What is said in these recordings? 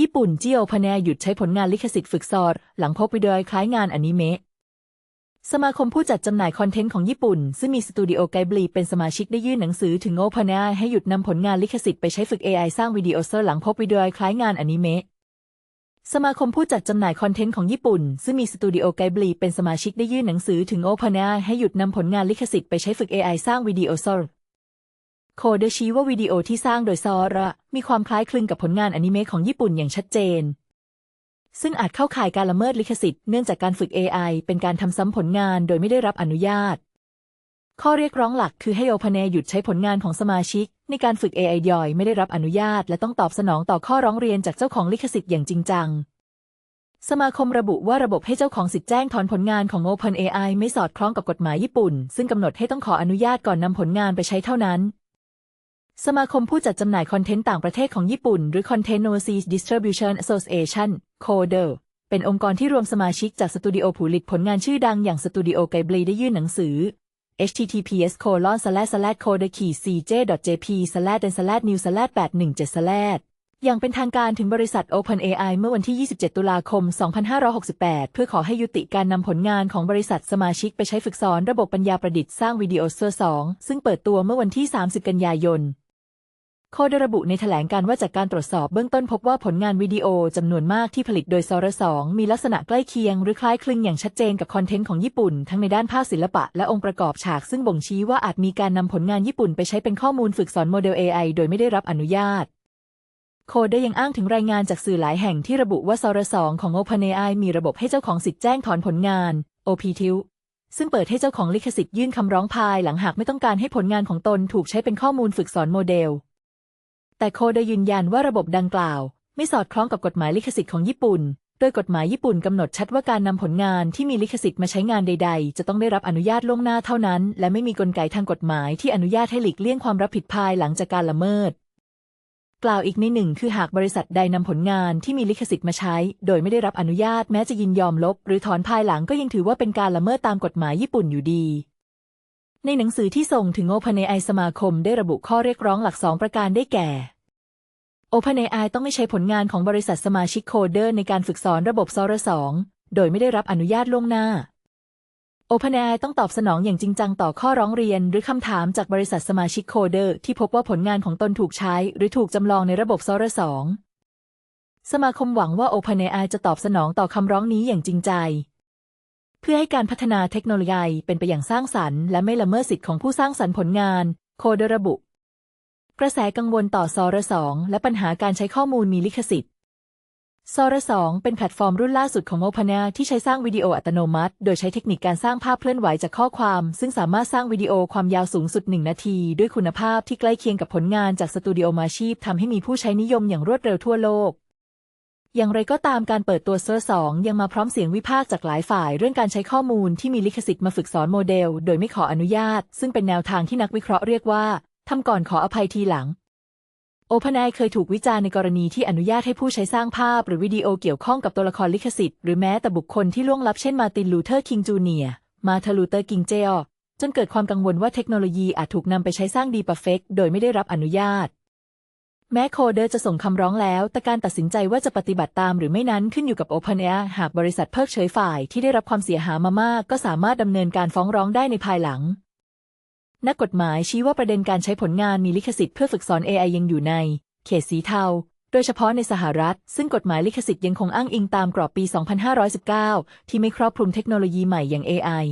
ญี่ปุ่นเจิโอพาเนหยุดใช้ผลงานลิขสิทธิ์ฝึกซอร์หลังพบวิดีโอคล้ายงานอนิเมะ สมาคมผู้จัดจำหน่ายคอนเทนต์ของญี่ปุ่น ซึ่งมีสตูดิโอไกบลีเป็นสมาชิกได้ยื่นหนังสือถึงโอพาเนให้หยุดนำผลงานลิขสิทธิ์ไปใช้ฝึก AI สร้างวิดีโอเซอร์หลังพบวิดีโอคล้ายงานอนิเมะสมาคมผู้จัดจำหน่ายคอนเทนต์ของญี่ปุ่น ซึ่งมีสตูดิโอไกบลีเป็นสมาชิกได้ยื่นหนังสือถึงโอพาเนให้หยุดนำผลงานลิขสิทธิ์ไปใช้ฝึก AI สร้างวิดีโอเซอร์ โคเดชี้ว่าวิดีโอที่สร้างโดยซอระ มีความคล้ายคลึงกับผลงานอนิเมะของญี่ปุ่นอย่างชัดเจน ซึ่งอาจเข้าข่ายการละเมิดลิขสิทธิ์เนื่องจากการฝึก AI เป็นการทำซ้ำผลงานโดยไม่ได้รับอนุญาต ข้อเรียกร้องหลักคือให้โอพเนหยุดใช้ผลงานของสมาชิก ในการฝึก AI ย่อยไม่ได้รับอนุญาต และต้องตอบสนองต่อข้อร้องเรียนจากเจ้าของลิขสิทธิ์อย่างจริงจังสมาคมระบุว่าระบบให้เจ้าของสิทธิ์แจ้งถอนผลงานของ OpenAI ไม่สอดคล้องกับกฎหมายญี่ปุ่น ซึ่งกำหนดให้ต้องขออนุญาตก่อนนำผลงานไปใช้เท่านั้น สมาคมผู้จัดจำหน่ายคอนเทนต์ต่างประเทศของญี่ปุ่น หรือ Content Overseas Distribution Association CODER เป็นองค์กรที่รวมสมาชิกจากสตูดิโอผู้ผลิตผลงานชื่อดังอย่างสตูดิโอไกบลีได้ยื่นหนังสือ https colon slash slash code cj jp slash den slash new slash 817 slash อย่างเป็นทางการถึงบริษัท OpenAI เมื่อวันที่ 27 ตุลาคม 2568 เพื่อขอให้ยุติการนำผลงานของบริษัทสมาชิกไปใช้ฝึกสอนระบบปัญญาประดิษฐ์สร้างวิดีโอเซอร์2ซึ่งเปิดตัวเมื่อวันที่ 30 กันยายน โคดระบุในแถลงการว่าจากการตรวจสอบเบื้องต้นพบว่าผลงานวิดีโอจำนวนมากที่ผลิตโดยซอร์สองมีลักษณะใกล้เคียงหรือคล้ายคลึงอย่างชัดเจนกับคอนเทนต์ของญี่ปุ่น ทั้งในด้านภาพศิลปะและองค์ประกอบฉากซึ่งบ่งชี้ว่าอาจมีการนำผลงานญี่ปุ่นไปใช้เป็นข้อมูลฝึกสอนโมเดล AI โดยไม่ได้รับอนุญาต โคดได้ยังอ้างถึงรายงานจากสื่อหลายแห่งที่ระบุว่าซอร์สองของ OpenAI มีระบบให้เจ้าของสิทธิ์แจ้งถอนผลงาน OPT ซึ่งเปิดให้เจ้าของลิขสิทธิ์ยื่นคำร้องภายหลังหากไม่ต้องการให้ผลงานของตนถูกใช้เป็นข้อมูลฝึกสอนโมเดล แต่โคได้ยืนยันว่าระบบดังกล่าว ไม่สอดคล้องกับกฎหมายลิขสิทธิ์ของญี่ปุ่น โดยกฎหมายญี่ปุ่นกำหนดชัดว่าการนำผลงานที่มีลิขสิทธิ์มาใช้งานใด ๆ จะต้องได้รับอนุญาตล่วงหน้าเท่านั้น และไม่มีกลไกทางกฎหมายที่อนุญาตให้หลีกเลี่ยงความรับผิดภายหลังจากการละเมิด กล่าวอีกในหนึ่งคือหากบริษัทใดนำผลงานที่มีลิขสิทธิ์มาใช้ โดยไม่ได้รับอนุญาตแม้จะยินยอมลบ หรือถอนภายหลังก็ยังถือว่าเป็นการละเมิดตามกฎหมายญี่ปุ่นอยู่ดี ในหนังสือที่ส่งถึง OpenAI สมาคมได้ระบุข้อเรียกร้องหลักสองประการได้แก่ OpenAI ต้องไม่ใช้ผลงานของบริษัทสมาชิกโคเดอร์ในการฝึกสอนระบบซอร์สองโดยไม่ได้รับอนุญาตล่วงหน้า OpenAI ต้องตอบสนองอย่างจริงจังต่อข้อร้องเรียน หรือคำถามจากบริษัทสมาชิกโคเดอร์ที่พบว่าผลงานของตนถูกใช้ หรือถูกจำลองในระบบซอร์สองสมาคมหวังว่า OpenAI จะตอบสนองต่อคำร้องนี้อย่างจริงใจ พื่อให้การพัฒนาเทคโนโลยีเป็นไปอย่างสร้างสรรค์และไม่ละเมิดสิทธิของผู้สร้างสรรค์ผลงาน โคเดระบุ กระแสกังวลต่อซอร์สองและปัญหาการใช้ข้อมูลมีลิขสิทธิ์ซอร์สองเป็นแพลตฟอร์มรุ่นล่าสุดของ Opena ที่ใช้สร้างวิดีโออัตโนมัติ โดยใช้เทคนิคการสร้างภาพเคลื่อนไหวจากข้อความ ซึ่งสามารถสร้างวิดีโอความยาวสูงสุด 1 นาที ด้วยคุณภาพที่ใกล้เคียงกับผลงานจากสตูดิโอมาชีพทำให้มีผู้ใช้นิยมอย่างรวดเร็วทั่วโลก อย่างไรก็ตามการเปิดตัวเซอร์สองยังมาพร้อมเสียงวิพากษ์จากหลายฝ่ายเรื่องการใช้ข้อมูลที่มีลิขสิทธิ์มาฝึกสอนโมเดล โดยไม่ขออนุญาต ซึ่งเป็นแนวทางที่นักวิเคราะห์เรียกว่าทำก่อนขออภัยทีหลัง OpenAI เคยถูกวิจารณ์ในกรณีที่อนุญาตให้ผู้ใช้สร้างภาพหรือวิดีโอเกี่ยวข้องกับตัวละครลิขสิทธิ์หรือแม้แต่บุคคลที่ล่วงลับเช่นมาตินลูเทอร์คิงจูเนียมาเธอลูเตอร์กิงเจอจนเกิดความกังวลว่าเทคโนโลยีอาจถูกนำไปใช้สร้างดีปเฟกโดยไม่ได้รับอนุญาต แม้โคเดอร์จะส่งคำร้องแล้ว แต่การตัดสินใจว่าจะปฏิบัติตามหรือไม่นั้นขึ้นอยู่กับ OpenAI หากบริษัทเพิกเฉยฝ่ายที่ได้รับความเสียหายมามาก ก็สามารถดำเนินการฟ้องร้องได้ในภายหลัง นักกฎหมายชี้ว่าประเด็นการใช้ผลงานมีลิขสิทธิ์เพื่อฝึกสอน AI ยังอยู่ใน เขตสีเทา โดยเฉพาะในสหรัฐ ซึ่งกฎหมายลิขสิทธิ์ยังคงอ้างอิงตามกรอบปี 2519 ที่ไม่ครอบคลุมเทคโนโลยีใหม่อย่าง AI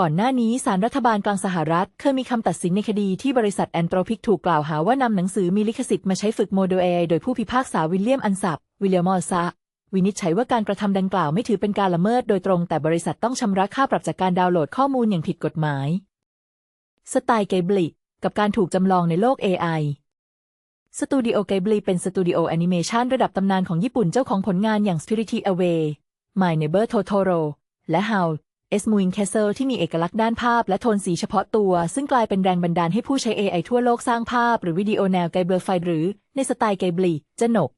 ก่อนหน้านี้ศาลรัฐบาลกลางสหรัฐ เคยมีคำตัดสินในคดีที่บริษัทแอนโทรพิกถูกกล่าวหาว่านำหนังสือมีลิขสิทธิ์มาใช้ฝึกโมเดล AI โดยผู้พิพากษาวิลเลียมอันสับวิลเลียมอร์ซะวินิจฉัยว่าการกระทำดังกล่าวไม่ถือเป็นการละเมิดโดยตรงแต่บริษัทต้องชำระค่าปรับจากการดาวน์โหลดข้อมูลอย่างผิดกฎหมาย สไตล์เกบลิกับการถูกจำลองในโลก AI สตูดิโอเกบลีเป็นสตูดิโอแอนิเมชันระดับตำนานของญี่ปุ่นเจ้าของผลงานอย่าง Spirited Away My Neighbor Totoro และ How S Moving Castle ที่มีเอกลักษณ์ด้านภาพและโทนสีเฉพาะตัว ซึ่งกลายเป็นแรงบันดาลให้ผู้ใช้ AI ทั่วโลกสร้างภาพหรือวิดีโอแนวไกเบลไฟหรือในสไตล์ไกบลีจะหนก